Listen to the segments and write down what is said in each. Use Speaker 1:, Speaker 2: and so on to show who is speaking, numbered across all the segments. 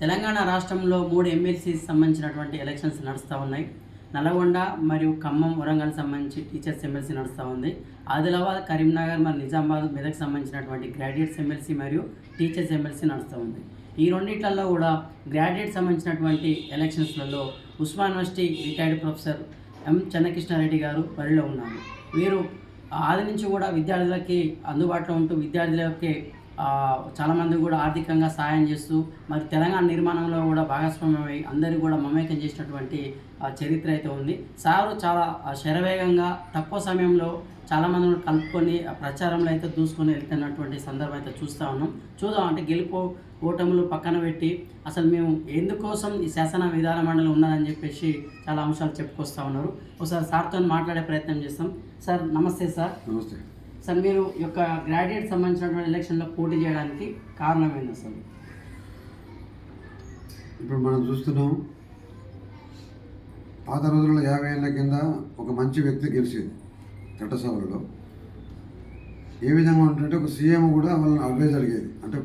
Speaker 1: తెలంగాణ రాష్ట్రంలో మూడు ఎమ్మెల్సీకి సంబంధించినటువంటి ఎలక్షన్స్ నడుస్తూ ఉన్నాయి. నల్గొండ మరియు ఖమ్మం వరంగల్ సంబంధించి టీచర్స్ ఎమ్మెల్సీ నడుస్తూ ఉంది. ఆదిలాబాద్ కరీంనగర్ మరియు నిజామాబాద్ మెదక్ సంబంధించినటువంటి గ్రాడ్యుయేట్స్ ఎమ్మెల్సీ మరియు టీచర్స్ ఎమ్మెల్సీ నడుస్తూ ఉంది. ఈ రెండిట్లలో కూడా గ్రాడ్యుయేట్ సంబంధించినటువంటి ఎలక్షన్స్లలో Osman university retired professor M. Chennakrishna Reddy గారు బరిలో ఉన్నారు. వీరు ఆది నుంచి కూడా విద్యార్థులకి అందుబాటులో ఉంటూ విద్యార్థులకి చాలామంది కూడా ఆర్థికంగా సహాయం చేస్తూ మరి తెలంగాణ నిర్మాణంలో కూడా భాగస్వామ్యమై అందరికీ కూడా మమేకం చేసినటువంటి చరిత్ర అయితే ఉంది. సారు చాలా శరవేగంగా తక్కువ సమయంలో చాలామంది కలుపుకొని ప్రచారంలో అయితే దూసుకొని వెళ్తున్నటువంటి సందర్భం అయితే చూస్తూ ఉన్నాం. చూద్దాం అంటే గెలుపు ఓటములు పక్కన పెట్టి అసలు మేము ఎందుకోసం ఈ శాసన విధాన మండలి ఉన్నదని చెప్పేసి చాలా అంశాలు చెప్పుకొస్తా ఉన్నారు. ఒకసారి సార్తో మాట్లాడే ప్రయత్నం చేస్తాం. సార్ నమస్తే సార్.
Speaker 2: నమస్తే.
Speaker 1: సార్ మీరు యొక్క గ్రాడ్యుయేట్ సంబంధించినటువంటి ఎలక్షన్లో పోటీ చేయడానికి కారణం ఏంది అసలు
Speaker 2: ఇప్పుడు మనం చూస్తున్నాం పాత రోజుల్లో యాభై ఏళ్ళ కింద ఒక మంచి వ్యక్తి గెలిచేది చట్టసభలలో ఏ విధంగా ఉంటుంటే ఒక సీఎం కూడా వాళ్ళని అడ్వైజ్ అడిగేది. అంటే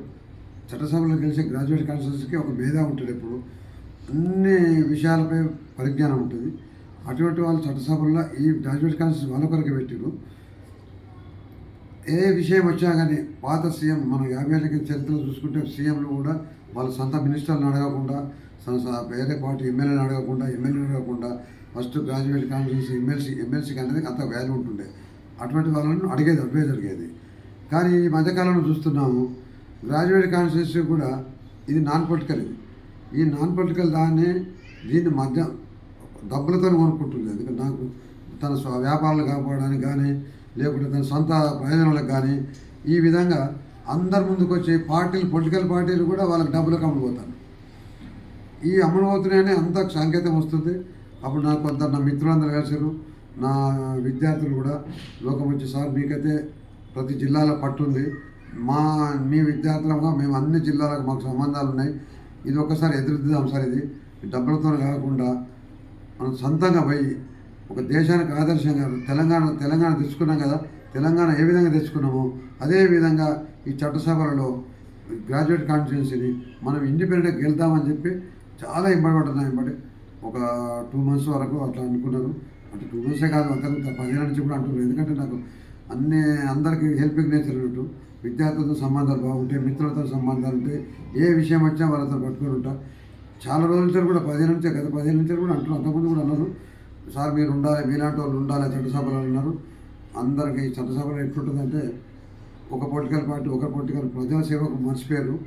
Speaker 2: చట్టసభలో గెలిచే గ్రాడ్యుయేట్ కాన్స్టిట్యూన్సీకి ఒక మేధా ఉంటుంది ఎప్పుడు. అన్ని విషయాలపై పరిజ్ఞానం ఉంటుంది. అటువంటి వాళ్ళు చట్టసభల్లో ఈ గ్రాడ్యుయేట్ కాన్స్టిట్యూన్సీ వాళ్ళ కొరకు పెట్టారు ఏ విషయం వచ్చినా కానీ పాత సీఎం మనం యాభై ఏళ్ళ చరిత్ర చూసుకుంటే సీఎంలు కూడా వాళ్ళ సొంత మినిస్టర్లను అడగకుండా వేరే పార్టీ ఎమ్మెల్యేని అడగకుండా ఎమ్మెల్యేని అడగకుండా ఫస్ట్ గ్రాడ్యుయేట్ కాన్స్టిట్యూన్సీ ఎమ్మెల్సీ ఎమ్మెల్సీకి అనేది అంత వాల్యూ ఉంటుండే. అటువంటి వాళ్ళను అడిగేది అడ్వైజ్ అడిగేది. కానీ ఈ మధ్యకాలంలో చూస్తున్నాము గ్రాడ్యుయేట్ కాన్స్టిట్యూన్సీ కూడా ఇది నాన్ పొలిటికల్ ఇది. ఈ నాన్ పొలిటికల్ దాన్ని దీన్ని మధ్య డబ్బులతో కొనుక్కుంటుంది. ఎందుకంటే నాకు తన స్వ వ్యాపారాలు కాపాడడానికి కానీ లేకుంటే తన సొంత ప్రయోజనాలకు కానీ ఈ విధంగా అందరి ముందుకు వచ్చి పార్టీలు పొలిటికల్ పార్టీలు కూడా వాళ్ళకి డబ్బులకు అమ్ముడుపోతాను ఈ అమ్ముడుపోతున్నాయని అంత సంకేతం వస్తుంది. అప్పుడు నాకు కొంత నా మిత్రులందరూ కలిసారు నా విద్యార్థులు కూడా లోకం వచ్చి సార్ మీకైతే ప్రతి జిల్లాలో పట్టుంది మా మీ విద్యార్థులంగా మేము అన్ని జిల్లాలకు మాకు సంబంధాలు ఉన్నాయి. ఇది ఒక్కసారి ఎదురుద్దాం సార్ ఇది. డబ్బులతో కాకుండా మనం సొంతంగా పోయి ఒక దేశానికి ఆదర్శంగా తెలంగాణ తెలంగాణ తెచ్చుకున్నాం కదా తెలంగాణ ఏ విధంగా తెచ్చుకున్నామో అదే విధంగా ఈ చట్టసభలలో గ్రాడ్యుయేట్ కాన్స్టిట్యున్సీని మనం ఇండిపెండెంట్గా గెలుద్దామని చెప్పి చాలా ఇబ్బంది పడుతున్నాయి ఇబ్బంది ఒక టూ మంత్స్ వరకు అట్లా అనుకున్నారు. అంటే టూ మంత్సే కాదు అంతకు పదిహేను నుంచి కూడా అంటున్నారు. ఎందుకంటే నాకు అన్ని అందరికీ హెల్పింగ్ నేచర్ ఉన్నట్టు విద్యార్థులతో సంబంధాలు బాగుంటాయి మిత్రులతో సంబంధాలు ఉంటాయి ఏ విషయం వచ్చినా వాళ్ళతో పట్టుకొని ఉంటా. చాలా రోజుల నుంచి కూడా పదిహేను నుంచి గత పదిహేను నుంచి కూడా అంటున్నారు. అంతకుముందు కూడా అన్నారు. సార్ మీరు ఉండాలి మీలాంటి వాళ్ళు ఉండాలి చట్టసభలు అన్నారు. అందరికీ చట్టసభలో ఎట్లుంటుందంటే ఒక పొలిటికల్ పార్టీ ఒక పొలిటికల్ ప్రజా సేవకు మర్చిపోయారు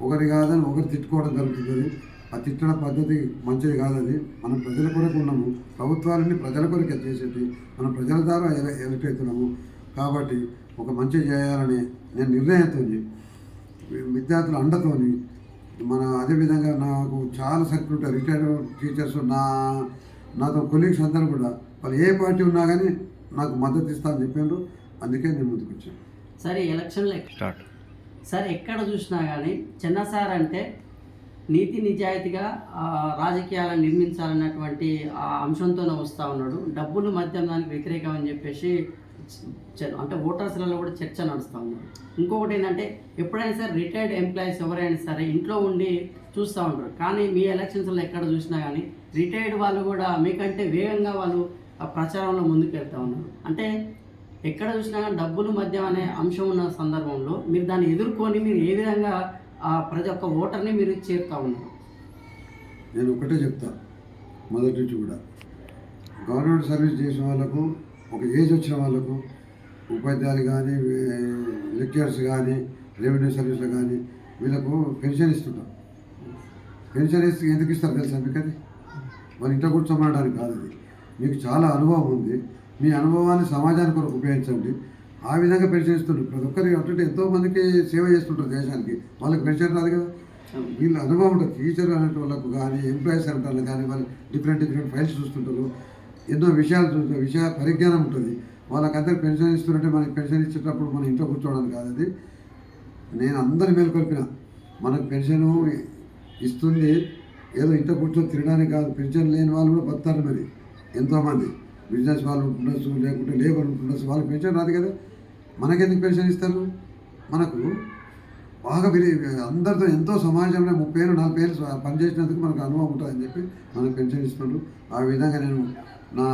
Speaker 2: ఒకరి కాదని ఒకరు తిట్టుకోవడం జరుగుతుంది అది. ఆ తిట్టడం పద్ధతి మంచిది కాదది మనం ప్రజల కొరకు ఉన్నాము. ప్రభుత్వాలన్నీ ప్రజల కొరకే చేసేది. మనం ప్రజల ద్వారా ఎల- ఎలక్ట్ అవుతున్నాము. కాబట్టి ఒక మంచి చేయాలని నేను నిర్ణయంతో విద్యార్థుల అండతోని మన అదేవిధంగా నాకు చాలా సర్కిల్ రిటైర్డ్ టీచర్స్ నా నాతో కొలీగ్స్ అందరూ కూడా వాళ్ళు ఏ పార్టీ ఉన్నా కానీ నాకు మద్దతు ఇస్తా అని చెప్పారు అందుకే నేను ముందుకు వచ్చాను.
Speaker 1: సార్ ఎలక్షన్లో
Speaker 3: స్టార్ట్
Speaker 1: సార్ ఎక్కడ చూసినా కానీ చిన్న సార్ అంటే నీతి నిజాయితీగా ఆ, రాజకీయాలను నిర్మించాలన్నటువంటి ఆ అంశంతోనే వస్తూ ఉన్నాడు. డబ్బులు మద్యం దానికి వ్యతిరేకం అని చెప్పేసి అంటే ఓటర్స్లలో కూడా చర్చ నడుస్తూ ఉన్నారు ఇంకొకటి ఏంటంటే ఎప్పుడైనా సరే రిటైర్డ్ ఎంప్లాయీస్ ఎవరైనా సరే ఇంట్లో ఉండి చూస్తూ ఉంటారు. కానీ మీ ఎలక్షన్స్లో ఎక్కడ చూసినా కానీ రిటైర్డ్ వాళ్ళు కూడా మీకంటే వేగంగా వాళ్ళు ఆ ప్రచారంలో ముందుకు వెళ్తూ ఉన్నారు. అంటే ఎక్కడ చూసినా కానీ డబ్బులు మద్యం అనే అంశం ఉన్న సందర్భంలో మీరు దాన్ని ఎదుర్కొని మీరు ఏ విధంగా ఆ ప్రతి ఒక్క ఓటర్ని మీరు చేరుతూ ఉన్నారు?
Speaker 2: నేను ఒకటే చెప్తా. మొదటి నుంచి కూడా గవర్నమెంట్ సర్వీస్ చేసిన వాళ్ళకు ఒక ఏజ్ వచ్చిన వాళ్ళకు ఉపాధ్యాయులు కానీ లెక్చరర్స్ కానీ రెవెన్యూ సర్వీస్లు కానీ వీళ్ళకు పెన్షన్ ఇస్తుంటాం. పెన్షన్ ఇస్తే ఎందుకు ఇస్తారు తెలుసా మీకు అది? వాళ్ళ ఇంట్లో కూర్చోమనడానికి కాదు అది. మీకు చాలా అనుభవం ఉంది. మీ అనుభవాన్ని సమాజానికి కొరకు ఉపయోగించండి. ఆ విధంగా పెన్షన్ ఇస్తుంటారు. ప్రతి ఒక్కరికి అటువంటి ఎంతో మందికి సేవ చేస్తుంటారు దేశానికి. వాళ్ళకి పెన్షన్ రాదు కదా. వీళ్ళ అనుభవం ఉంటుంది. టీచర్ అనే వాళ్ళకు కానీ ఎంప్లాయీస్ అనే వాళ్ళకి కానీ వాళ్ళు డిఫరెంట్ డిఫరెంట్ ఫైల్స్ చూస్తుంటారు. ఎన్నో విషయాలు చూస్తుంటారు విషయ పరిజ్ఞానం ఉంటుంది. వాళ్ళకందరికి పెన్షన్ ఇస్తుంటే మనకి పెన్షన్ ఇచ్చేటప్పుడు మన ఇంట్లో కూర్చోవడం కాదు అది. నేను అందరి మేలుకొల్పిన మనకు పెన్షన్ ఇస్తుంది ఏదో ఇంట్లో కూర్చొని తినడానికి కాదు పెన్షన్ లేని వాళ్ళు కూడా బతారు మరి ఎంతోమంది. బిజినెస్ వాళ్ళు ఉంటుండొచ్చు లేకుంటే లేబర్ ఉంటుండొచ్చు వాళ్ళకి పెన్షన్ రాదు కదా. మనకెందుకు పెన్షన్ ఇస్తారు? మనకు బాగా పెరిగి అందరితో ఎంతో సమాజంలో ముప్పై ఏళ్ళు నలభై ఏళ్ళు పనిచేసినందుకు మనకు అనుభవం ఉంటుందని చెప్పి మనకు పెన్షన్ ఇస్తున్నారు ఆ విధంగా నేను నా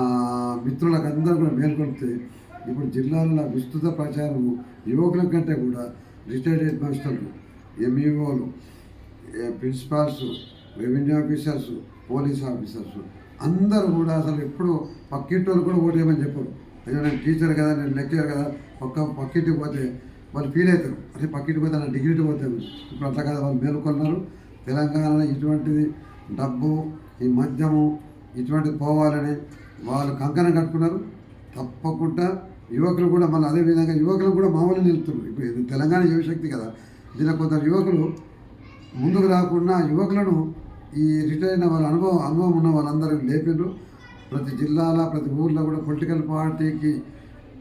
Speaker 2: మిత్రులకు అందరూ కూడా మేల్కొల్పితే ఇప్పుడు జిల్లాలో విస్తృత ప్రచారం యువకుల కంటే కూడా రిటైర్డ్ హెడ్ మాస్టర్లు ఎంఈఓలు principals revenue officers police officers అందరూ కూడా అసలు ఎప్పుడు పక్కింటి వాళ్ళు కూడా ఓటేయమని చెప్పరు. అయ్యో నేను టీచర్ కదా నేను లెక్చర్ కదా పక్క పక్కింటికి పోతే వాళ్ళు ఫీల్ అవుతారు. అరే పక్కింటికి పోతే నా డిగ్రీకి పోతాను ఇప్పుడు అట్లా కదా వాళ్ళు మేలుకొన్నారు. తెలంగాణలో ఇటువంటిది డబ్బు ఈ మద్యము ఇటువంటిది పోవాలని వాళ్ళు కంకణం కట్టుకున్నారు. తప్పకుండా యువకులు కూడా మళ్ళీ అదే విధంగా యువకులు కూడా మామూలు నిలుపుతున్నారు. ఇప్పుడు ఇది తెలంగాణ యువశక్తి కదా. దీనిలో కొందరు యువకులు ముందుకు రాకుండా యువకులను ఈ రిటైర్ అయిన వాళ్ళ అనుభవం అనుభవం ఉన్న వాళ్ళందరూ లేపిండ్రు. ప్రతి జిల్లాలో ప్రతి ఊర్లో కూడా పొలిటికల్ పార్టీకి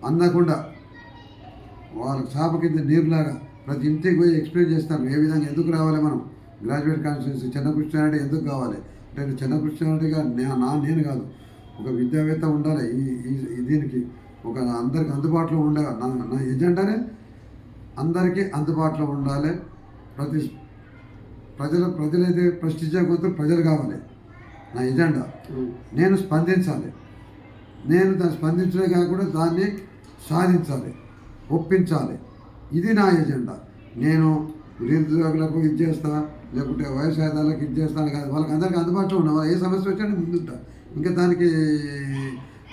Speaker 2: అందకుండా వాళ్ళకి చాప కింద నీరులాగా ప్రతి ఇంటికి పోయి ఎక్స్ప్లెయిన్ చేస్తారు. ఏ విధంగా ఎందుకు రావాలి మనం? గ్రాడ్యుయేట్ కాన్స్టిట్యూన్సీ చిన్న కృష్ణారెడ్డి ఎందుకు కావాలి? అంటే చిన్న కృష్ణారెడ్డిగా నా నేను కాదు. ఒక విద్యావేత్త ఉండాలి. ఈ దీనికి ఒక అందరికి అందుబాటులో ఉండే నా నా ఎజెండానే అందరికీ అందుబాటులో ఉండాలి. ప్రతి ప్రజలు ప్రజలైతే ప్రశ్నించే కొద్ది ప్రజలు కావాలి. నా ఎజెండా. నేను స్పందించాలి. నేను దాన్ని స్పందించడమే కాకుండా దాన్ని సాధించాలి. ఒప్పించాలి. ఇది నా ఎజెండా. నేను నిరుద్యోగులకు ఇది చేస్తా లేకుంటే వయసాదాలకు ఇది చేస్తాను కాదు. వాళ్ళకి అందరికీ అందుబాటులో ఉన్నా ఏ సమస్య వచ్చినా ముందుంటా. ఇంకా దానికి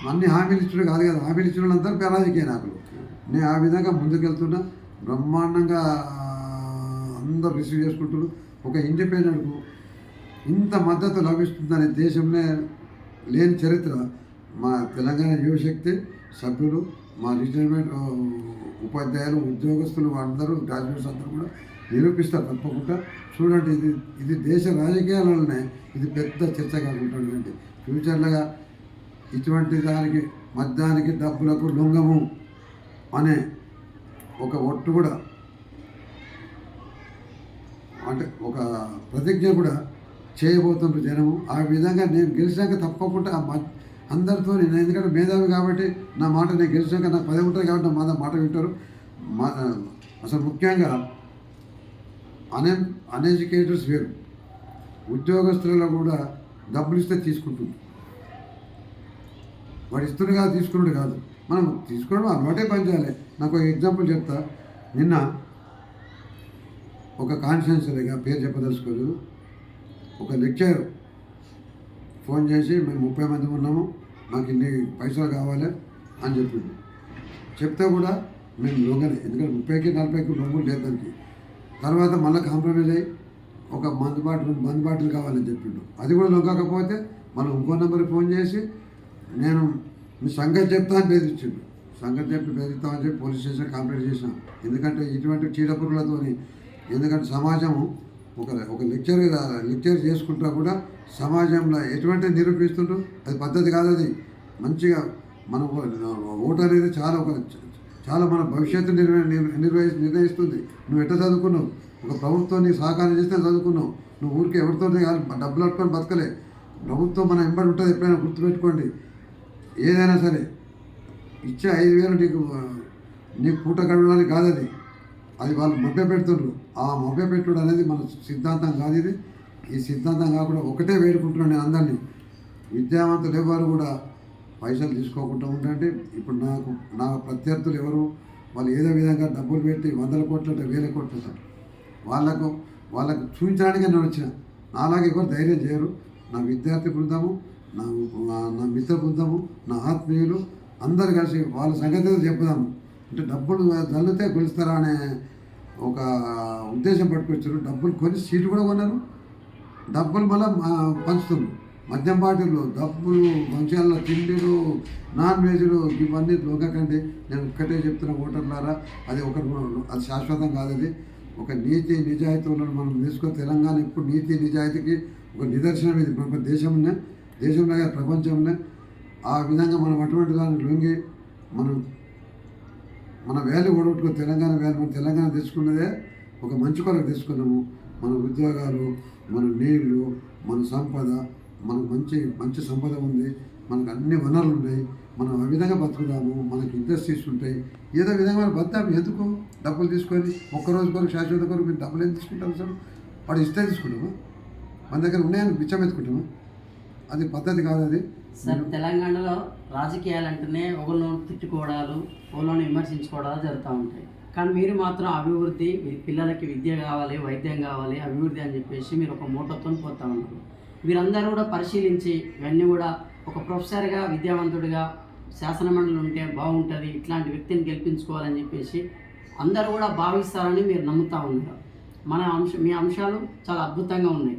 Speaker 2: అన్ని హామీలు ఇచ్చడం కాదు కదా. హామీలు ఇచ్చిన వాళ్ళందరూ రాజకీయ నాయకులు నేను ఆ విధంగా ముందుకెళ్తున్నా. బ్రహ్మాండంగా అందరూ రిసీవ్ చేసుకుంటున్నారు ఒక ఇండిపెండెంట్కు ఇంత మద్దతు లభిస్తుందనే దేశంలో లేని చరిత్ర మా తెలంగాణ యువశక్తి సభ్యులు మా రిటైర్మెంట్ ఉపాధ్యాయులు ఉద్యోగస్తులు అందరూ గ్రాడ్యుయేట్స్ అందరూ కూడా నిరూపిస్తారు తప్పకుండా. చూడండి ఇది ఇది దేశ రాజకీయాలలోనే ఇది పెద్ద చర్చ కాకుంటుంది ఫ్యూచర్లుగా ఇటువంటి దానికి మద్యానికి డబ్బులకు లొంగము అనే ఒక ఒట్టు కూడా అంటే ఒక ప్రతిజ్ఞ కూడా చేయబోతున్నారు జనము. ఆ విధంగా నేను గెలిచాక తప్పకుండా ఆ అందరితో నేను ఎందుకంటే మేధావి కాబట్టి నా మాట నేను గెలిచాక నాకు పది ఉంటుంది కాబట్టి నా మాట మాట వింటారు. మా అసలు ముఖ్యంగా అన్ అన్ఎడ్యుకేటర్స్ వేరు. ఉద్యోగస్తులలో కూడా డబ్బులు ఇస్తే తీసుకుంటుంది. వాడు ఇస్తున్నాడు కాదు తీసుకున్నాడు కాదు. మనం తీసుకోవడం అలవాటే పని చేయాలి. నాకు ఒక ఎగ్జాంపుల్ చెప్తా. నిన్న ఒక కాన్ఫిడెన్షియల్గా పేరు చెప్పదలుచుకోదు ఒక లెక్చర్ ఫోన్ చేసి మేము ముప్పై మంది ఉన్నాము మాకు ఇన్ని పైసలు కావాలి అని చెప్పింది చెప్తే కూడా మేము లొంగలే ఎందుకంటే ముప్పైకి నలభైకి లొంగులు లేదు దానికి. తర్వాత మళ్ళీ కాంప్రమైజ్ అయ్యి ఒక మందు బాటిల్ మందు బాటిల్ కావాలని చెప్పిండు. అది కూడా లొంగకపోతే మనం ఇంకో నెంబర్కి ఫోన్ చేసి నేను మీ సంగతి చెప్తా అని బెదిరించిండు. సంగతి చెప్పి బెదిరిస్తామని చెప్పి పోలీస్ స్టేషన్ కంప్లైంట్ చేసినాం. ఎందుకంటే ఇటువంటి చీడపురులతోని ఎందుకంటే సమాజం ఒక ఒక లెక్చర్ లెక్చర్ చేసుకుంటా కూడా సమాజంలో ఎటువంటి నిరూపిస్తుండ్రు? అది పద్ధతి కాదు అది. మంచిగా మనకు ఓటు అనేది చాలా ఒక చాలా మన భవిష్యత్తు నిర్వ నిర్వహి నిర్ణయిస్తుంది. నువ్వు ఎట్లా చదువుకున్నావు? ఒక ప్రభుత్వం నీకు సహకారం చేస్తే చదువుకున్నావు. నువ్వు ఊరికి ఎవరితో కాదు డబ్బులు పట్టుకొని బతకలే. ప్రభుత్వం మన ఎంబడి ఉంటుంది ఎప్పుడైనా గుర్తుపెట్టుకోండి. ఏదైనా సరే ఇచ్చే ఐదు వేలు నీకు నీకు పూట గడవడానికి కాదు అది. అది వాళ్ళు మభ్య పెడుతుండ్రు. ఆ మభ్య పెట్టుడు అనేది మన సిద్ధాంతం కాదు ఇది. ఈ సిద్ధాంతం కాకుండా ఒకటే వేడుకుంటున్నాను నేను అందరినీ. విద్యావంతులు ఎవరు కూడా పైసలు తీసుకోకుండా ఉండండి. ఇప్పుడు నాకు నా ప్రత్యర్థులు ఎవరు? వాళ్ళు ఏదో విధంగా డబ్బులు పెట్టి వందల కోట్ల వేల కోట్ల వాళ్ళకు వాళ్ళకు చూపించడానికే నేను వచ్చిన. నాలాగే ఎవరు ధైర్యం చేయరు. నా విద్యార్థి బృందము నా నా- మిత్ర బృందము నా ఆత్మీయులు అందరు కలిసి వాళ్ళ సంగతి చెప్పుదాము అంటే డబ్బులు చల్లితే కొలుస్తారా అనే ఒక ఉద్దేశం పట్టుకొచ్చారు. డబ్బులు కొని సీట్లు కూడా కొన్నారు. డబ్బులు మళ్ళీ పంచుతున్నారు మద్యం బాటిల్లో డబ్బులు ఫంక్షన్ల తిండిలు నాన్ వెజ్లు ఇవన్నీ దొంగకండి నేను ఒక్కటే చెప్తున్నా ఓటర్లారా అది ఒక అది శాశ్వతం కాదు అది. ఒక నీతి నిజాయితీలను మనం తీసుకొని తెలంగాణ ఇప్పుడు నీతి నిజాయితీకి ఒక నిదర్శనం ఇది. ప్రపంచ దేశంలో దేశంలో కాదు, ప్రపంచంలో. ఆ విధంగా మనం అటువంటి దాన్ని లొంగి మనం మన వ్యాల్యూ ఓడగొట్టుకో తెలంగాణ వ్యాల్యూ మనం తెలంగాణ తీసుకున్నదే ఒక మంచి కొరకు తీసుకున్నాము. మన ఉద్యోగాలు మన నీళ్ళు మన సంపద మనకు మంచి మంచి సంపద ఉంది. మనకు అన్ని వనరులు ఉన్నాయి. మనం ఆ విధంగా బతుకుదాము మనకి ఇండస్ట్రీస్ ఉంటాయి ఏదో విధంగా మనం బతాము ఎందుకు? డబ్బులు తీసుకొని ఒక్కరోజు కొరకు శాశ్వత కొరకు మీరు డబ్బులు ఏం తీసుకుంటాం అసలు? వాడు ఇస్తే తీసుకుంటాము? మన దగ్గర ఉన్నాయని బిచ్చం ఎత్తుకుంటాము? అది పద్ధతి కాదు అది.
Speaker 1: సార్ తెలంగాణలో రాజకీయాలు అంటేనే ఒకరిని తిట్టుకోవడాలు ఒకరిని విమర్శించుకోవడాలు జరుగుతూ ఉంటాయి. కానీ మీరు మాత్రం అభివృద్ధి మీ పిల్లలకి విద్య కావాలి వైద్యం కావాలి అభివృద్ధి అని చెప్పేసి మీరు ఒక మూటతో పోతా ఉన్నారు. వీరందరూ కూడా పరిశీలించి ఇవన్నీ కూడా ఒక ప్రొఫెసర్గా విద్యావంతుడిగా శాసనమండలి ఉంటే బాగుంటుంది ఇట్లాంటి వ్యక్తిని గెలిపించుకోవాలని చెప్పేసి అందరూ కూడా భావిస్తారని మీరు నమ్ముతా ఉన్నారు. మన అంశ మీ అంశాలు చాలా అద్భుతంగా ఉన్నాయి.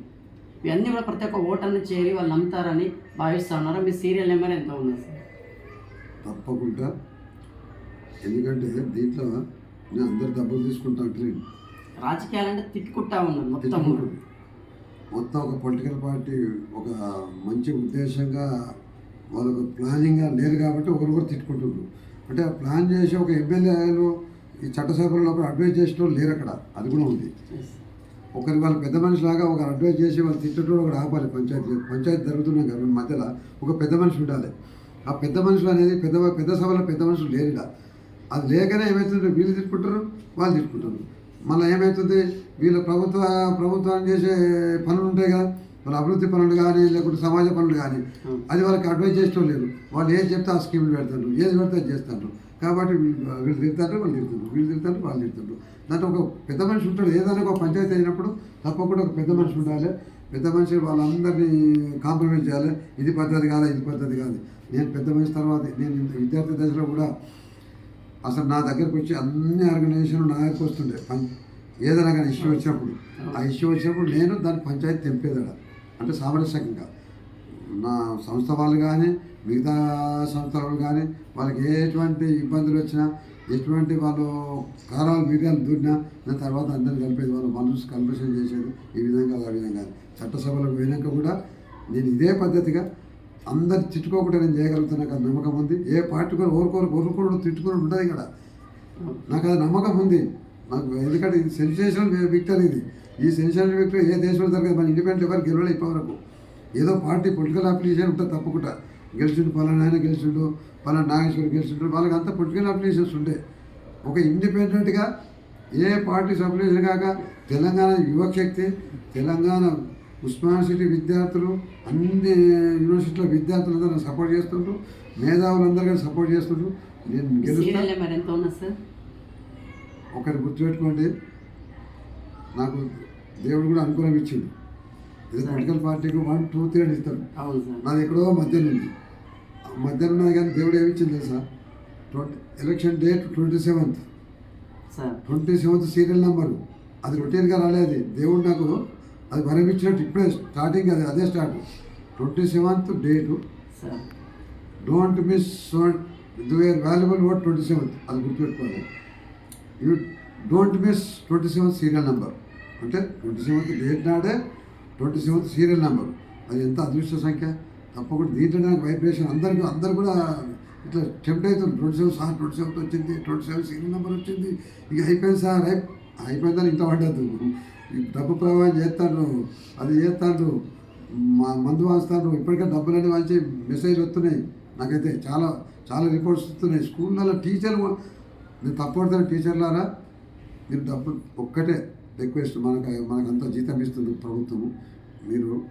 Speaker 1: ఇవన్నీ కూడా ప్రతి ఒక్క ఓటర్ని చేరి వాళ్ళు నమ్ముతారని భావిస్తా ఉన్నారు. మీ సీరియల్ నెంబర్ ఎంత ఉంది? సార్
Speaker 2: తప్పకుండా. ఎందుకంటే దీంట్లో నేను అందరు డబ్బులు తీసుకుంటా అంటలేను
Speaker 1: రాజకీయాలంటే తిట్టుకుంటా ఉన్నారు మొత్తం.
Speaker 2: మొత్తం ఒక పొలిటికల్ పార్టీ ఒక మంచి ఉద్దేశంగా వాళ్ళకు ప్లానింగ్గా లేరు కాబట్టి ఒకరికొకరు తిట్టుకుంటున్నారు అంటే ఆ ప్లాన్ చేసి ఒక ఎమ్మెల్యేలు ఈ చట్టసభలో ఒకరు అడ్వైజ్ చేసిన వాళ్ళు లేరు అక్కడ. అది కూడా ఉంది. ఒకరి వాళ్ళ పెద్ద మనిషిలాగా ఒకరు అడ్వైజ్ చేసి వాళ్ళు తిట్టడం ఒకటి ఆపాలి. పంచాయతీ పంచాయతీ జరుగుతున్నాం కదా మధ్యలో. ఒక పెద్ద మనిషి ఉండాలి. ఆ పెద్ద మనుషులు అనేది పెద్ద పెద్ద సభలో పెద్ద మనుషులు లేరుగా అది లేకనే ఏమవుతుంది వీళ్ళు తిట్టుకుంటారు వాళ్ళు తిట్టుకుంటారు మళ్ళీ ఏమవుతుంది వీళ్ళ ప్రభుత్వ ప్రభుత్వం చేసే పనులు ఉంటాయి కదా. వాళ్ళ అభివృద్ధి పనులు కానీ లేకుంటే సమాజ పనులు కానీ అది వాళ్ళకి అడ్వైజ్ చేసడం లేదు వాళ్ళు ఏం చెప్తే ఆ స్కీములు పెడతారు. ఏది పెడితే అది చేస్తారు. కాబట్టి వీళ్ళు తిడతారు వాళ్ళు తిడుతుంటారు వీళ్ళు తిడతారు వాళ్ళు తిడుతుంటారు దాంట్లో ఒక పెద్ద మనిషి ఉంటాడు. ఏదైనా ఒక పంచాయతీ అయినప్పుడు తప్పకుండా ఒక పెద్ద మనిషి ఉండాలి. పెద్ద మనిషి వాళ్ళందరినీ కాంప్రమైజ్ చేయాలి. ఇది పద్ధతి కాదా ఇది పద్ధతి కాదు. నేను పెద్ద మనిషి తర్వాత నేను విద్యార్థి దశలో కూడా అసలు నా దగ్గరకు వచ్చి అన్ని ఆర్గనైజేషన్లు నా దగ్గరకు వస్తుండే. ఏదైనా కానీ ఇష్యూ వచ్చినప్పుడు. ఆ ఇష్యూ వచ్చినప్పుడు నేను దాని పంచాయతీ తెంపేదాడ అంటే సామరస్యంగా. నా సంస్థ వాళ్ళు కానీ మిగతా సంస్థల వాళ్ళు కానీ వాళ్ళకి ఎటువంటి ఇబ్బందులు వచ్చినా ఎటువంటి వాళ్ళు కారాలు మీడియాలు దూరినా దాని తర్వాత అందరిని కలిపేది వాళ్ళు మనసు కల్పేషన్ చేసేది ఈ విధంగా ఆ విధంగా చట్టసభలకు పోయినాక కూడా నేను ఇదే పద్ధతిగా అందరు తిట్టుకోకుండా నేను చేయగలుగుతాను నాకు అది నమ్మకం ఉంది. ఏ పార్టీ కూడా ఓరుకోరు ఓరుకోవడం తిట్టుకుని ఉండదు ఇక్కడ. నాకు అది నమ్మకం ఉంది. నాకు ఎందుకంటే ఇది సెన్సేషనల్ విక్టర్ ఇది. ఈ సెన్సేషనల్ విక్టరీ ఏ దేశంలో జరగదు. మన ఇండిపెండెంట్ ఎవరు గెలవలే ఇప్పటివరకు. ఏదో పార్టీ పొలిటికల్ అప్లికేషన్ ఉంటుంది తప్పకుండా. గెలిచిండు పలానా ఆయన గెలిచిండు పలానా నాగేశ్వర్ గెలిచిండు వాళ్ళకి అంతా పొలిటికల్ అప్లికేషన్స్ ఉండే. ఒక ఇండిపెండెంట్గా ఏ పార్టీ అప్లికేషన్ కాక తెలంగాణ యువశక్తి తెలంగాణ ఉస్మాన్ సిటీ విద్యార్థులు అన్ని యూనివర్సిటీల విద్యార్థులందరూ సపోర్ట్ చేస్తుండ్రు. మేధావులందరూ కానీ సపోర్ట్ చేస్తుండ్రు. నేను
Speaker 1: మీ
Speaker 2: గెలుస్తా.
Speaker 1: సీరియల్ నెంబర్ ఎంత ఉన్నది సార్?
Speaker 2: ఒకటి గుర్తుపెట్టుకోండి. నాకు దేవుడు కూడా అనుకూలం ఇచ్చిండు. ఇది పొలిటికల్ పార్టీకి వన్ టూ త్రీ అని
Speaker 1: సార్.
Speaker 2: నాది ఎక్కడో మధ్యలో ఉంది. మధ్యలో ఉన్నది కానీ దేవుడు ఏమి ఇచ్చింది తెలుసా? Twenty election date twenty seventh.
Speaker 1: Sir.
Speaker 2: Twenty seventh serial number. అది రొటీన్గా రాలేదు దేవుడు నాకు అది వరం ఇచ్చినట్టు ఇప్పుడే స్టార్టింగ్ అది అదే start. Twenty seventh date. Don't miss the very valuable word twenty seventh. అది గుర్తుపెట్టుకోవాలి you don't miss twenty seventh serial number. అంటే ట్వంటీ సెవెంత్ డేట్ నాడే ట్వంటీ సెవెంత్ సీరియల్ నెంబర్ అది ఎంత అదృష్ట సంఖ్య? తప్పకుండా దీంట్లో నాకు వైబ్రేషన్ అందరికీ అందరు కూడా ఇట్లా టెంప్ట్ అవుతుంది twenty seven sir twenty seventh వచ్చింది ట్వంటీ సెవెన్ సీరియల్ నెంబర్ వచ్చింది ఇక అయిపోయింది సార్ అయి- అయిపోయిందని ఇంత పడ్డదు డబ్బు ప్రవాహం చేస్తాను అది చేస్తాను మా మందు వాస్తాను ఇప్పటికే డబ్బులన్నీ వచ్చి మెసేజ్ వస్తున్నాయి. నాకైతే చాలా చాలా రిపోర్ట్స్ వస్తున్నాయి. స్కూళ్ళలో టీచర్లు కూడా- నేను తప్పడుతున్న టీచర్లారా మీరు డబ్బు ఒక్కటే. రిక్వెస్ట్ మనకు మనకంతా జీతం ఇస్తుంది ప్రభుత్వము. మీరు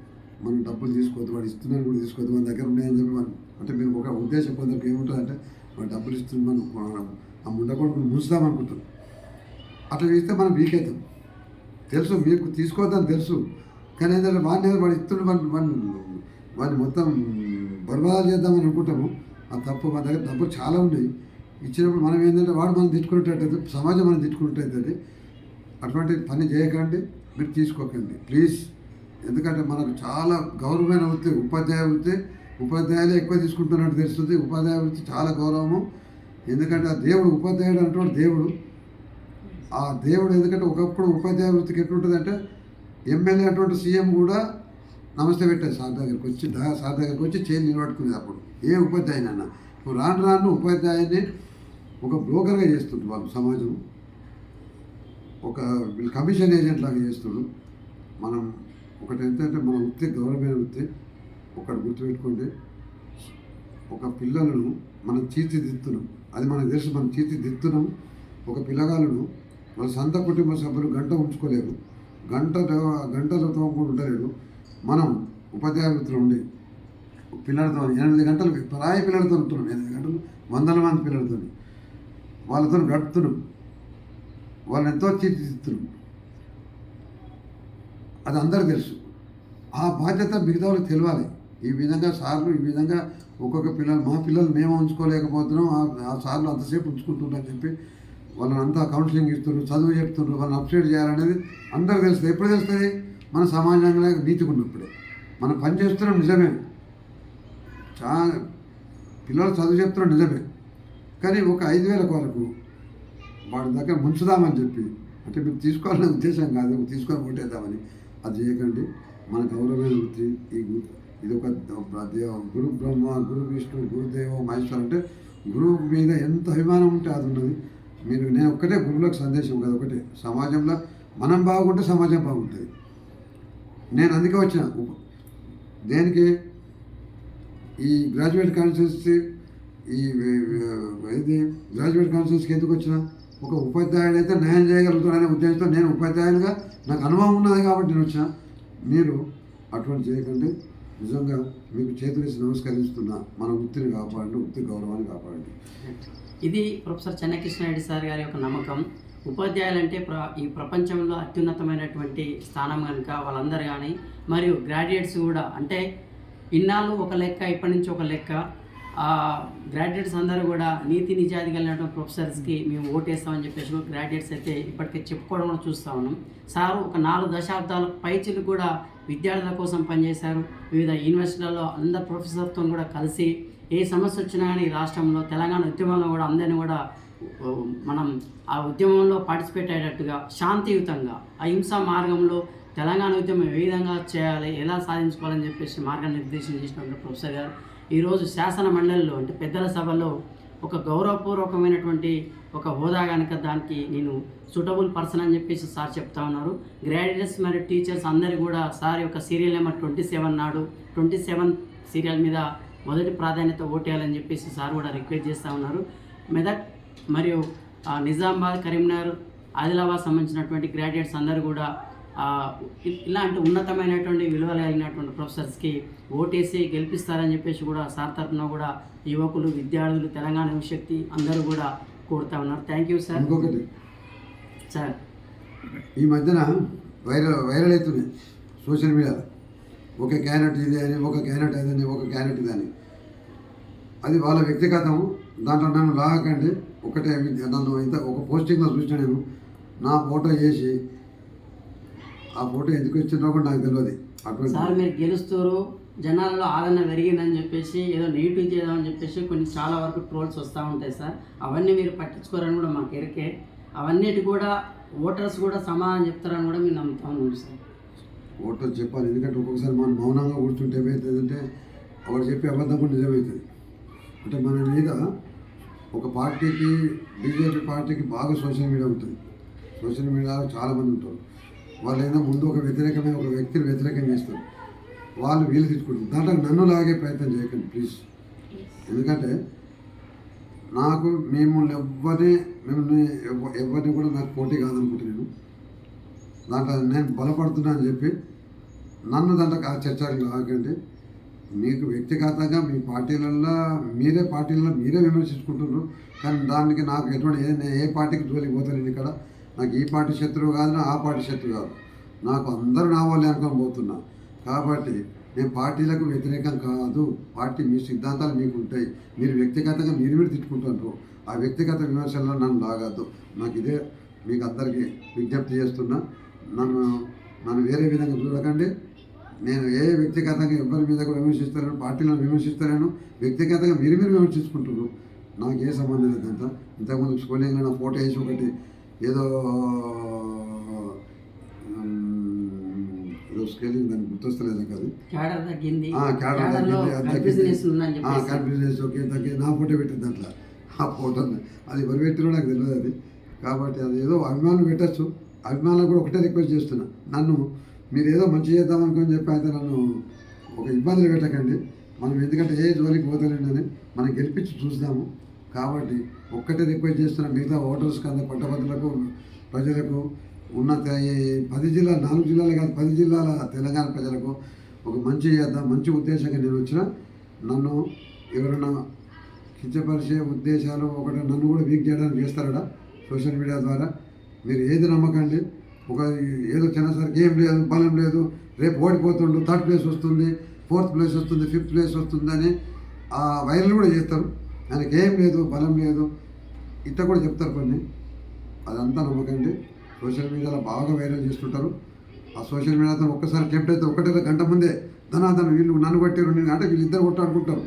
Speaker 2: మనం డబ్బులు తీసుకోవద్దు వాడు ఇస్తున్నాను కూడా తీసుకోవద్దు మన దగ్గర ఉన్నాయని చెప్పి మనం అంటే మీరు ఒక ఉద్దేశం పొందరికి ఏముంటుందంటే వాడు డబ్బులు ఇస్తుంది మనం ఆ ముండకొడుకుని ముంచుదాం అనుకుంటాం. అట్లా చేస్తే మనం వీక్ అవుతాం. తెలుసు మీకు తీసుకోవద్దని తెలుసు. కానీ ఏంటంటే వాడిని వాడు ఇస్తుండే వాడిని వాడిని వాడిని మొత్తం బర్బాదాలు చేద్దామని అనుకుంటాము. ఆ తప్పు మన దగ్గర డబ్బులు చాలా ఉన్నాయి. ఇచ్చినప్పుడు మనం ఏంటంటే వాడు మనం తిట్టుకున్నట్టు సమాజం మనం తిట్టుకున్నట్టు అటువంటి పని చేయకండి మీరు తీసుకోకండి. ప్లీజ్. ఎందుకంటే మనకు చాలా గౌరవమైన వృత్తి ఉపాధ్యాయ వృత్తి. ఉపాధ్యాయులే ఎక్కువ తీసుకుంటున్నట్టు తెలుస్తుంది. ఉపాధ్యాయ వృత్తి చాలా గౌరవము. ఎందుకంటే ఆ దేవుడు ఉపాధ్యాయుడు అంటున్నాడు దేవుడు. ఆ దేవుడు ఎందుకంటే ఒకప్పుడు ఉపాధ్యాయ వృత్తికి ఎట్లుంటుందంటే ఎమ్మెల్యే అటువంటి సీఎం కూడా నమస్తే పెట్టారు సార్ దగ్గరికి వచ్చి సార్ దగ్గరికి వచ్చి చేయి నిలబడుకునేది అప్పుడు. ఏ ఉపాధ్యాయునన్నా ఇప్పుడు రాను రాను ఉపాధ్యాయుని ఒక బ్రోకర్గా చేస్తుంటారు వాళ్ళు సమాజం. ఒక కమిషన్ ఏజెంట్ లాగా చేస్తాడు మనం ఒకటి ఏంటంటే మన వృత్తి గౌరవమైన వృత్తి ఒకటి గుర్తుపెట్టుకోండి. ఒక పిల్లలను మనం తీర్చిదిద్దుతున్నాం. అది మనకు తెలుసు మనం తీర్చిదిద్దుతున్నాం. ఒక పిల్లగాళ్ళను వాళ్ళ సొంత కుటుంబ సభ్యులు గంట ఉంచుకోలేరు. గంట గంటలు తవ్వకుండా ఉండలేరు. మనం ఉపాధ్యాయ వృత్తిలో ఉండి పిల్లలతో ఎనిమిది గంటలు ప్రాయ పిల్లలతో ఉంటున్నాం. ఎనిమిది గంటలు వందల మంది పిల్లలతో వాళ్ళతో గడుపుతున్నాం. వాళ్ళని ఎంతో తీర్చిదిద్దుతున్నాం అది అందరూ తెలుసు. ఆ బాధ్యత మిగతా వాళ్ళకి తెలియాలి ఈ విధంగా సార్లు ఈ విధంగా ఒక్కొక్క పిల్లలు మా పిల్లలు మేము ఉంచుకోలేకపోతున్నాం ఆ- సార్లు అంతసేపు ఉంచుకుంటున్నారని చెప్పి వాళ్ళని అంతా కౌన్సిలింగ్ ఇస్తున్నారు చదువు చెప్తున్నారు వాళ్ళని అప్డేట్ చేయాలనేది అందరూ తెలుస్తుంది. ఎప్పుడు తెలుస్తుంది? మన సమాజంలో నీతికున్నప్పుడే మనం పని చేస్తున్నాం నిజమే. చాలా పిల్లలు చదువు చెప్తున్నాం నిజమే. కానీ ఒక ఐదు వేలకు వరకు వాడి దగ్గర ముంచుదామని చెప్పి అంటే మీరు తీసుకోవాలనే ఉద్దేశం కాదు తీసుకొని ఓటేద్దామని. అది చేయకండి. మన గౌరవమైన వృత్తి ఈ గు- ఇది ఒక దేవ- గురు బ్రహ్మ గురు విష్ణు గురుదేవ మహేశ్వర్ అంటే గురువు మీద ఎంత అభిమానం ఉంటే అది ఉన్నది. మీరు నేను ఒక్కటే గురువులకు సందేశం కదా ఒకటే. సమాజంలో మనం బాగుంటే సమాజం బాగుంటుంది. నేను అందుకే వచ్చిన. దేనికి? ఈ గ్రాడ్యుయేట్ కాన్ఫరెన్స్కి ఈ ఇది గ్రాడ్యుయేట్ కాన్ఫరెన్స్కి ఎందుకు వచ్చిన? ఒక ఉపాధ్యాయుడు అయితే న్యాయం చేయగలుగుతాడనే ఉద్దేశంతో నేను ఉపాధ్యాయులుగా నాకు అనుభవం ఉన్నది కాబట్టి నేను వచ్చిన మీరు అటువంటి చేయకండి. నిజంగా మీకు చేతులేసి నమస్కరిస్తున్నా. మన వృత్తిని కాపాడండి వృత్తి గౌరవాన్ని కాపాడండి.
Speaker 1: ఇది ప్రొఫెసర్ చెన్నకృష్ణారెడ్డి సార్ గారి యొక్క నమ్మకం. ఉపాధ్యాయులంటే ప్ర ఈ ప్రపంచంలో అత్యున్నతమైనటువంటి స్థానం కనుక వాళ్ళందరూ కానీ మరియు గ్రాడ్యుయేట్స్ కూడా. అంటే ఇన్నాళ్ళు ఒక లెక్క ఇప్పటి నుంచి ఒక లెక్క. గ్రాడ్యుయేట్స్ అందరూ కూడా నీతి నిజాయితీ కలిగినటువంటి ప్రొఫెసర్స్కి మేము ఓటేస్తామని చెప్పేసి గ్రాడ్యుయేట్స్ అయితే ఇప్పటికే చెప్పుకోవడం కూడా చూస్తూ ఉన్నాం. సారు ఒక నాలుగు దశాబ్దాల పైచిలు కూడా విద్యార్థుల కోసం పనిచేశారు. వివిధ యూనివర్సిటీలలో అందరు ప్రొఫెసర్తో కూడా కలిసి ఏ సమస్య వచ్చినా కానీ రాష్ట్రంలో తెలంగాణ ఉద్యమంలో కూడా అందరినీ కూడా మనం ఆ ఉద్యమంలో పార్టిసిపేట్ అయ్యేటట్టుగా శాంతియుతంగా అహింసా మార్గంలో తెలంగాణ ఉద్యమం ఏ విధంగా చేయాలి ఎలా సాధించుకోవాలని చెప్పేసి మార్గనిర్దేశం చేసినటువంటి ప్రొఫెసర్ గారు. ఈరోజు శాసన మండలిలో అంటే పెద్దల సభలో ఒక గౌరవపూర్వకమైనటువంటి ఒక హోదా కనుక దానికి నేను సూటబుల్ పర్సన్ అని చెప్పేసి సార్ చెప్తా ఉన్నారు. గ్రాడ్యుయేట్స్ మరియు టీచర్స్ అందరి కూడా సార్ యొక్క సీరియల్ నెంబర్ ట్వంటీ సెవెన్ నాడు ట్వంటీ సెవెన్ సీరియల్ మీద మొదటి ప్రాధాన్యత ఓటేయాలని చెప్పేసి సార్ కూడా రిక్వెస్ట్ చేస్తూ ఉన్నారు. మెదక్ మరియు నిజామాబాద్ కరీంనగర్ ఆదిలాబాద్ సంబంధించినటువంటి గ్రాడ్యుయేట్స్ అందరూ కూడా ఇలాంటి ఉన్నతమైనటువంటి విలువలు కలిగినటువంటి ప్రొఫెసర్స్కి ఓటేసి గెలిపిస్తారని చెప్పేసి కూడా సార్ తరఫున కూడా యువకులు విద్యార్థులు తెలంగాణ యువశక్తి అందరూ కూడా కోరుతా ఉన్నారు. థ్యాంక్ యూ సార్
Speaker 2: ఇంకొకటి.
Speaker 1: సార్
Speaker 2: ఈ మధ్యన వైరల్ వైరల్ అవుతున్నాయి సోషల్ మీడియాలో. ఒక క్యాండిడేట్ ఇది అని ఒక క్యాండిడేట్ అదని ఒక ఇది అని. అది వాళ్ళ వ్యక్తిగతం. దాంట్లో నన్ను లాగకండి. ఒకటే నన్ను ఇంత ఒక పోస్టింగ్లో చూసిన నేను నా ఫోటో చేసి ఆ ఫోటో ఎందుకు వచ్చిందో కూడా నాకు తెలియదు
Speaker 1: సార్ మీరు గెలుస్తారు జనాలలో ఆదరణ పెరిగిందని చెప్పేసి ఏదో నెగిటివ్ చేద్దామని చెప్పేసి కొన్ని చాలా వరకు ట్రోల్స్ వస్తూ ఉంటాయి సార్. అవన్నీ మీరు పట్టించుకోరని కూడా మాకు ఎరికే అవన్నిటి కూడా ఓటర్స్ కూడా సమాధానం చెప్తారని కూడా మేము నమ్ముతా ఉన్నాం సార్.
Speaker 2: ఓటర్ చెప్పాలి. ఎందుకంటే ఒక్కొక్కసారి మనం మౌనంగా కూర్చుంటే ఏమవుతుందంటే వాడు చెప్పే అబద్ధం కూడా నిజమవుతుంది అంటే మన మీద ఒక పార్టీకి బీజేపీ పార్టీకి బాగా సోషల్ మీడియా ఉంటుంది. సోషల్ మీడియాలో చాలామంది ఉంటారు. వాళ్ళు ఏదో ముందు ఒక వ్యతిరేకమైన ఒక వ్యక్తిని వ్యతిరేకం చేస్తారు. వాళ్ళు వీళ్ళు తీసుకుంటారు దాంట్లో నన్ను లాగే ప్రయత్నం చేయకండి ప్లీజ్. ఎందుకంటే నాకు మేము ఎవరిని మిమ్మల్ని ఎవ- ఎవరిని కూడా నాకు పోటీ కాదనుకుంటున్నాను. దాంట్లో నేను బలపడుతున్నా అని చెప్పి నన్ను దాంట్లో ఆ చర్చలు ఆగండి మీకు వ్యక్తిగతంగా మీ పార్టీలలో మీరే పార్టీలలో మీరే విమర్శించుకుంటున్నారు. కానీ దానికి నాకు ఎటువంటి ఏ పార్టీకి జోలికి పోతాను ఇక్కడ. నాకు ఈ పార్టీ శత్రువు కాదు ఆ పార్టీ శత్రువు కాదు. నాకు అందరూ నా వాళ్ళే అనుకొని పోతున్నా. కాబట్టి నేను పార్టీలకు వ్యతిరేకం కాదు. పార్టీ మీ సిద్ధాంతాలు మీకు ఉంటాయి. మీరు వ్యక్తిగతంగా మీరు మీరు తిట్టుకుంటారు ఆ వ్యక్తిగత విమర్శల్లో నన్ను లాగద్దు. నాకు ఇదే మీకు అందరికీ విజ్ఞప్తి చేస్తున్నా. నన్ను నన్ను వేరే విధంగా చూడకండి. నేను ఏ వ్యక్తిగతంగా ఎవరి మీద కూడా పార్టీలను విమర్శిస్తాను వ్యక్తిగతంగా మీరు మీరు విమర్శించుకుంటున్నారు. నాకు ఏ సంబంధం లేదంతా ఇంతకుముందు స్కూలింగ్ నా ఫోటో వేసి ఒకటి ఏదో ఏదో స్కేలింగ్ దానికి గుర్తొస్తలేదు నాకు అది
Speaker 1: క్యాడర్ తగ్గింది
Speaker 2: తగ్గింది,
Speaker 1: కన్ఫ్యూజనెస్
Speaker 2: ఓకే తగ్గి నా ఫోటో పెట్టింది దాంట్లో. ఆ ఫోటో అది ఎవరు పెట్టినో నాకు తెలియదు అది. కాబట్టి అది ఏదో అభిమానులు పెట్టచ్చు. అభిమానులు కూడా ఒకటే రిక్వెస్ట్ చేస్తున్నా. నన్ను మీరు ఏదో మంచి చేద్దాం అనుకొని చెప్పి అయితే నన్ను ఒక ఇబ్బందులు పెట్టకండి. మనం ఎందుకంటే ఏ జోలికి పోతలేండని మనం గెలిపించి చూద్దాము కాబట్టి ఒక్కటే రిక్వెస్ట్ చేస్తున్న మిగతా ఓటర్స్ కింద పట్టభద్రులకు ప్రజలకు ఉన్న ఈ పది జిల్లా నాలుగు జిల్లాలు కాదు పది జిల్లాల తెలంగాణ ప్రజలకు ఒక మంచి చేద్దాం మంచి ఉద్దేశంగా నేను వచ్చిన. నన్ను ఎవరైనా కించపరిచే ఉద్దేశాలు ఒకటి నన్ను కూడా వీక్ చేయడానికి చేస్తారట సోషల్ మీడియా ద్వారా. మీరు ఏది నమ్మకండి. ఒక ఏదో చిన్నసరికి ఏం లేదు బలం లేదు. రేపు ఓడిపోతుండు థర్డ్ ప్లేస్ వస్తుంది ఫోర్త్ ప్లేస్ వస్తుంది ఫిఫ్త్ ప్లేస్ వస్తుందని ఆ వైరల్ కూడా చేస్తారు. ఆయనకి ఏం లేదు బలం లేదు. ఇట్ట కూడా చెప్తారు కొన్ని. అదంతా నమ్మకండి. సోషల్ మీడియాలో బాగా వైరల్ చేస్తుంటారు. ఆ సోషల్ మీడియాతో ఒక్కసారి టెంప్ట్ అయితే ఒకటే గంట ముందే ధనాధన వీళ్ళు నన్ను కొట్టారు నేను అంటే వీళ్ళిద్దరు కొట్టాడుకుంటారు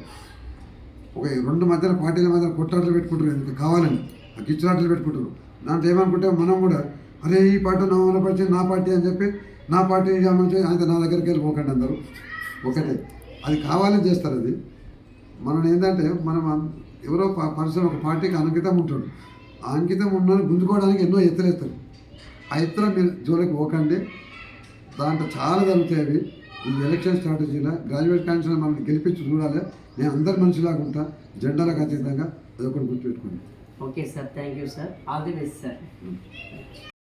Speaker 2: ఒక రెండు మధ్యన పార్టీల మధ్య కొట్టాటలు పెట్టుకుంటారు. ఎందుకు కావాలని ఆ కిచ్చులాటలు పెట్టుకుంటారు. దాంట్లో ఏమనుకుంటే మనం కూడా అరే ఈ పార్టీ నా మన పార్టీ నా పార్టీ అని చెప్పి నా పార్టీ మంచి ఆయన నా దగ్గరికి వెళ్ళి పోకండి అందరూ. ఒకటే. అది కావాలని చేస్తారు అది. మనం ఏంటంటే మనం ఎవరో పర్సన్ ఒక పార్టీకి అంకితం ఉంటాడు. ఆ అంకితం ఉన్న గుంజుకోవడానికి ఎన్నో ఎత్తులేస్తారు ఆ ఎత్తులో మీరు జోలికి పోకండి. దాంట్లో చాలా జరుగుతాయి అవి. ఈ ఎలక్షన్ స్ట్రాటజీలో గ్రాడ్యుయేట్ కౌన్సిల్ మనం గెలిపించి చూడాలి. నేను అందరి మనిషిలాగా ఉంటా. జెండాలకు అతీతంగా అదొకటి గుర్తుపెట్టుకోండి.
Speaker 1: Okay sir thank you sir. All the best sir.